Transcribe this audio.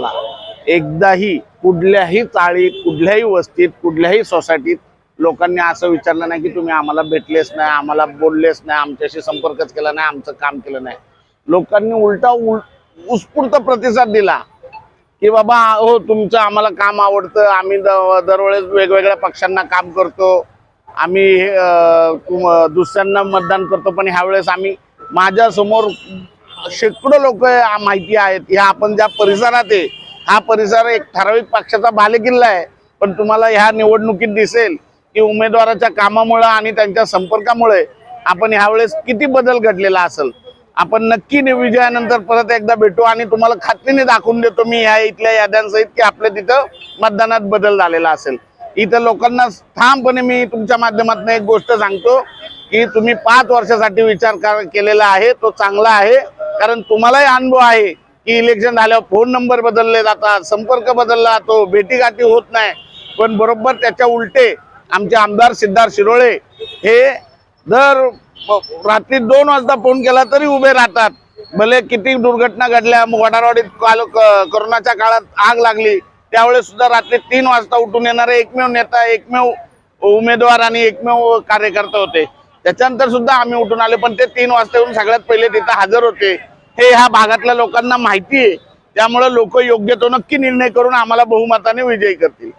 आला एकदाही कुठल्याही चाळीत कुठल्याही वस्तीत कुठल्याही सोसायटीत लोकांनी असं विचारलं नाही की तुम्ही आम्हाला भेटलेच नाही आम्हाला बोललेच नाही आमच्याशी संपर्कच केला नाही आमचं काम केलं नाही. लोकांनी उलटा उल उत्स्फूर्त प्रतिसाद दिला की बाबा हो तुमचं आम्हाला काम आवडतं आम्ही दरवेळेस वेगवेगळ्या पक्षांना काम करतो आम्ही दुसऱ्यांना मतदान करतो पण ह्यावेळेस आम्ही माझ्यासमोर शेकडो लोक माहिती आहेत. ह्या आपण ज्या परिसरात आहे हा परिसर एक ठराविक पक्षाचा बालेकिल्ला आहे. पण तुम्हाला ह्या निवडणुकीत दिसेल की उमेदवाराच्या कामामुळं आणि त्यांच्या संपर्कामुळे आपण ह्यावेळेस किती बदल घडलेला असेल. आपण नक्की विजयानंतर परत एकदा भेटू आणि तुम्हाला खात्रीने दाखवून देतो मी ह्या इथल्या याद्यांसहित की आपल्या तिथं मतदानात बदल झालेला असेल. इथं लोकांना ठामपणे मी तुमच्या माध्यमातून एक गोष्ट सांगतो की तुम्ही पाच वर्षासाठी विचार केलेला आहे तो चांगला आहे. कारण तुम्हालाही अनुभव आहे की इलेक्शन झाल्यावर फोन नंबर बदलले जातात संपर्क बदलला जातो भेटीगाठी होत नाही. पण बरोबर त्याच्या उलटे आमचे आमदार सिद्धार्थ शिरोळे हे दर रात्री दोन वाजता फोन केला तरी उभे राहतात. भले किती दुर्घटना घडल्या वडारवाडीत काल क- काळात आग लागली त्यावेळेस सुद्धा रात्री तीन वाजता उठून येणारे एकमेव नेता एकमेव उमेदवार आणि एकमेव कार्यकर्ते होते. त्याच्यानंतर सुद्धा आम्ही उठून आले पण ते तीन वाजता येऊन सगळ्यात पहिले तिथं हजर होते. हे ह्या भागातल्या लोकांना माहिती आहे. त्यामुळे लोक योग्य तो नक्की निर्णय करून आम्हाला बहुमताने विजयी करतील.